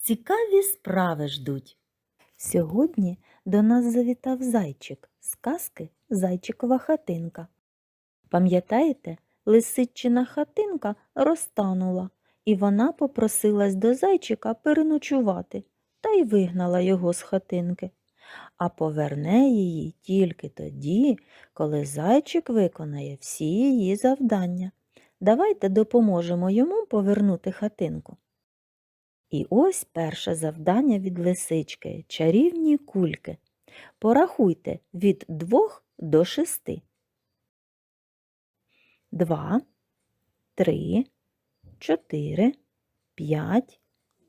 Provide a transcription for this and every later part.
цікаві справи ждуть. Сьогодні до нас завітав зайчик з казки Зайчикова хатинка. Пам'ятаєте, лисичина хатинка розтанула, і вона попросилась до зайчика переночувати та й вигнала його з хатинки. А поверне її тільки тоді, коли зайчик виконає всі її завдання. Давайте допоможемо йому повернути хатинку. І ось перше завдання від лисички чарівні кульки. Порахуйте від двох до шести. Два, три, чотири, п'ять,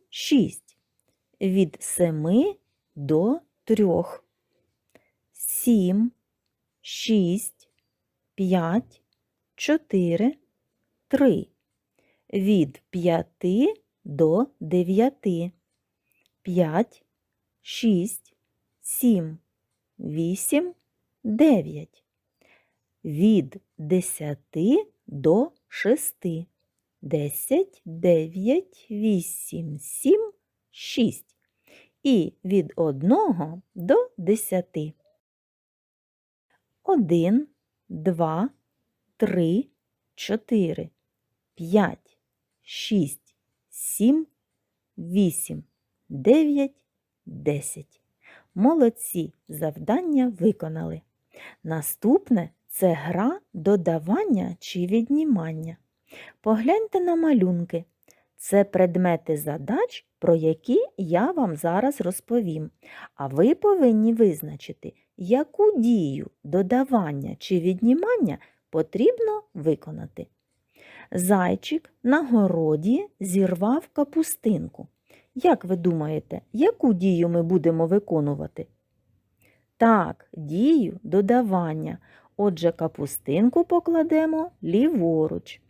шість. Від семи до трьох. Сім, шість, п'ять, чотири, три. Від п'яти до дев'яти. П'ять, шість, сім, вісім, дев'ять. Від десяти до шести. Десять, дев'ять, вісім, сім, шість. І від одного до десяти. Один, два, три, чотири, п'ять, шість, сім, вісім, дев'ять, десять. Молодці завдання виконали. Наступне це гра додавання чи віднімання. Погляньте на малюнки. Це предмети задач, про які я вам зараз розповім. А ви повинні визначити, яку дію додавання чи віднімання потрібно виконати. Зайчик на городі зірвав капустинку. Як ви думаєте, яку дію ми будемо виконувати? Так, дію додавання. Отже, капустинку покладемо ліворуч.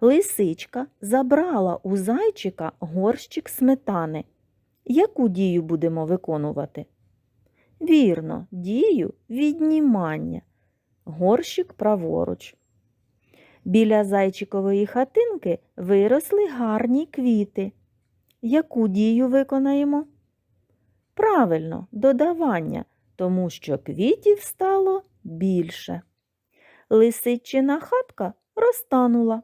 Лисичка забрала у зайчика горщик сметани. Яку дію будемо виконувати? Вірно, дію віднімання. Горщик праворуч. Біля зайчикової хатинки виросли гарні квіти. Яку дію виконаємо? Правильно, додавання, тому що квітів стало більше. Лисичина хатка розтанула.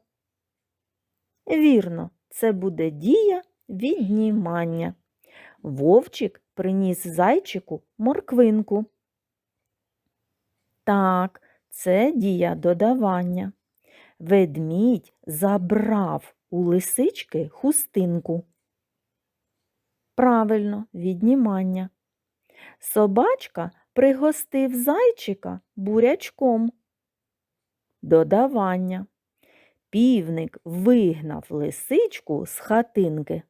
Вірно, це буде дія віднімання. Вовчик приніс зайчику морквинку. Так, це дія додавання. Ведмідь забрав у лисички хустинку. Правильно, віднімання. Собачка пригостив зайчика бурячком. Додавання. Півник вигнав лисичку з хатинки.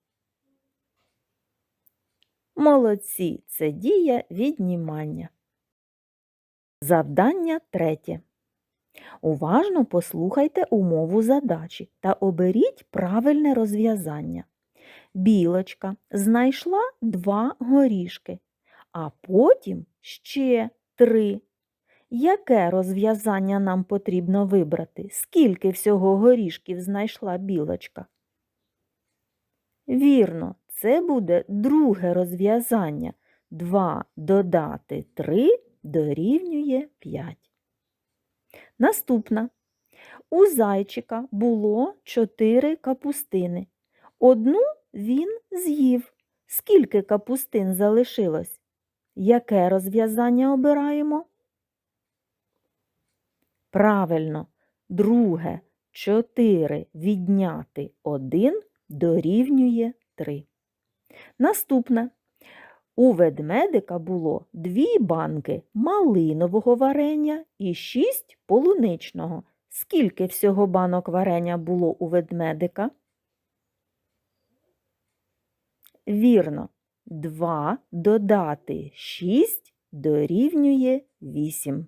Молодці, це дія віднімання. Завдання третє. Уважно послухайте умову задачі та оберіть правильне розв'язання. Білочка знайшла два горішки, а потім ще три. Яке розв'язання нам потрібно вибрати? Скільки всього горішків знайшла білочка? Вірно, це буде друге розв'язання. 2 додати 3 дорівнює 5. Наступна. У зайчика було 4 капустини. Одну він з'їв. Скільки капустин залишилось? Яке розв'язання обираємо? Правильно, друге 4 відняти 1 дорівнює 3. Наступне. У ведмедика було дві банки малинового варення і шість полуничного. Скільки всього банок варення було у ведмедика? Вірно, 2 додати 6 дорівнює 8.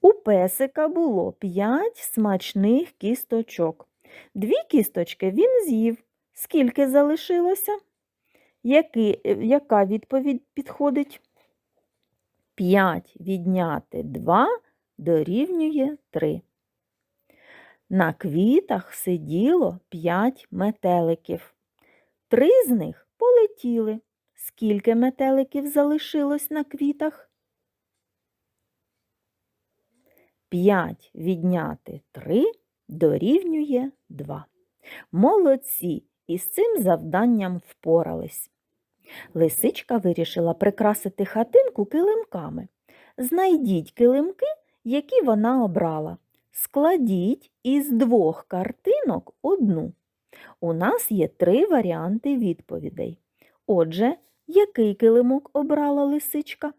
У песика було 5 смачних кісточок. Дві кісточки він з'їв. Скільки залишилося? Які, яка відповідь підходить? 5 відняти 2 дорівнює 3. На квітах сиділо 5 метеликів. Три з них полетіли. Скільки метеликів залишилось на квітах? 5 відняти 3 дорівнює 2. Молодці! Із цим завданням впорались. Лисичка вирішила прикрасити хатинку килимками. Знайдіть килимки, які вона обрала. Складіть із двох картинок одну. У нас є три варіанти відповідей. Отже, який килимок обрала лисичка?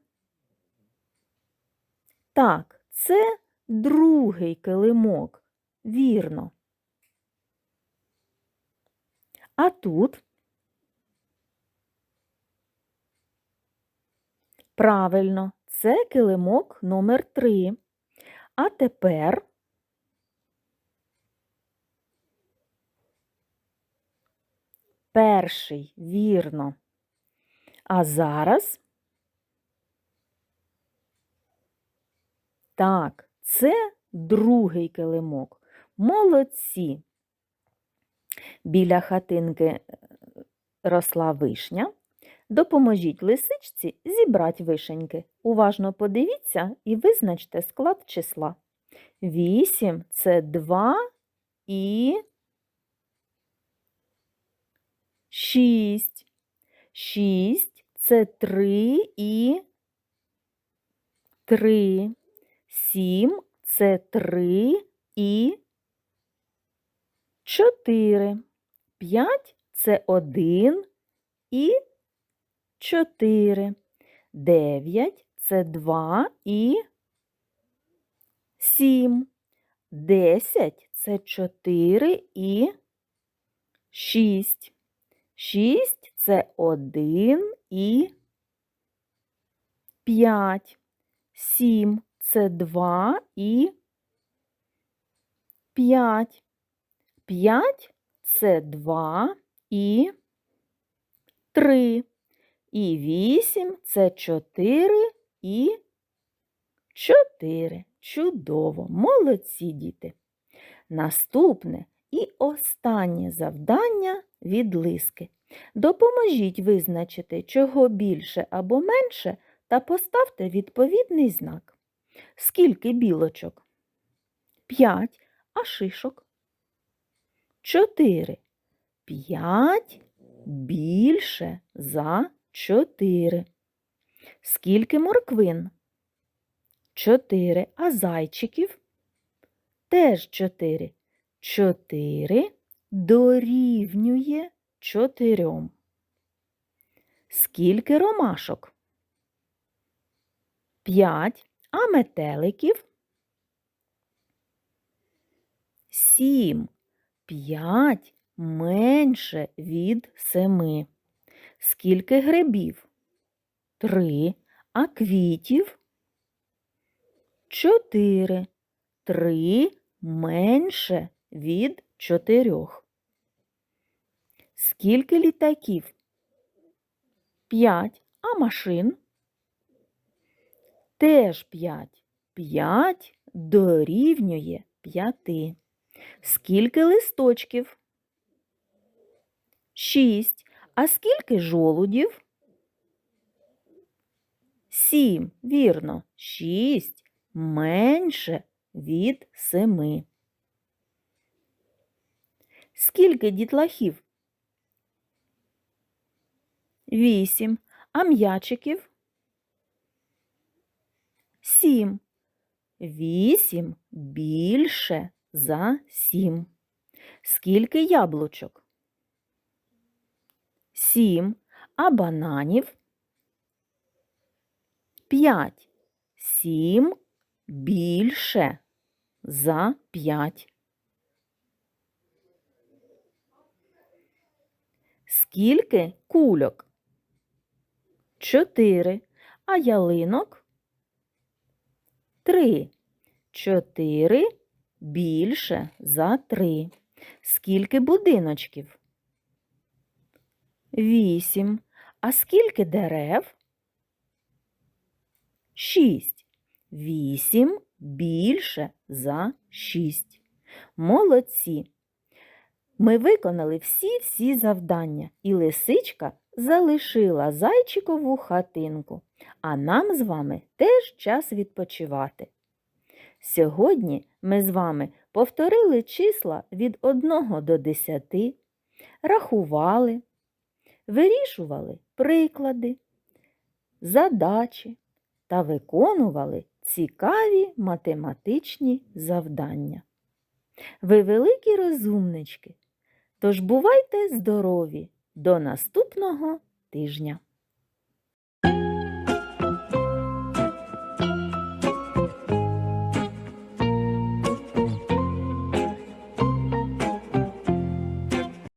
Так, це другий килимок. Вірно. А тут правильно, це килимок номер 3. А тепер перший, вірно. А зараз так, це другий килимок. Молодці. Біля хатинки е, росла вишня. Допоможіть лисичці зібрати вишеньки. Уважно подивіться і визначте склад числа. 8 – це 2 і 6. 6 – це 3 і 3. 7 – це 3 і 4. 5 – це 1 і 4. 9 – це 2 і 7. 10 – це 4 і 6. 6 – це 1 і 5. 7 – це 2 і 5. 5 – це 2 і 3. І 8 – це 4 і 4. Чудово! Молодці діти! Наступне і останнє завдання від лиски. Допоможіть визначити, чого більше або менше, та поставте відповідний знак. Скільки білочок? 5. А шишок? 4. 5 більше за 4. Скільки морквин? 4. А зайчиків? Теж 4. 4 дорівнює 4. Скільки ромашок? 5. А метеликів? 7. 5 менше від 7. Скільки грибів? 3. А квітів? 4. 3 менше від 4. Скільки літаків? 5. А машин? Теж 5. 5 дорівнює 5. Скільки листочків? 6. А скільки жолудів? 7. Вірно. 6 менше від 7. Скільки дітлахів? 8. А м'ячиків? 7. 8 більше за 7. Скільки яблучок? 7. А бананів? 5. 7 більше за 5. Скільки кульок? чотири, а ялинок три. Чотири більше за три. Скільки будиночків? Вісім. А скільки дерев? Шість. Вісім більше за шість. Молодці. Ми виконали всі-всі завдання, і лисичка залишила зайчикову хатинку. А нам з вами теж час відпочивати. Сьогодні ми з вами повторили числа від 1 до 10, рахували, вирішували приклади, задачі та виконували цікаві математичні завдання. Ви великі розумнички, тож бувайте здорові до наступного тижня!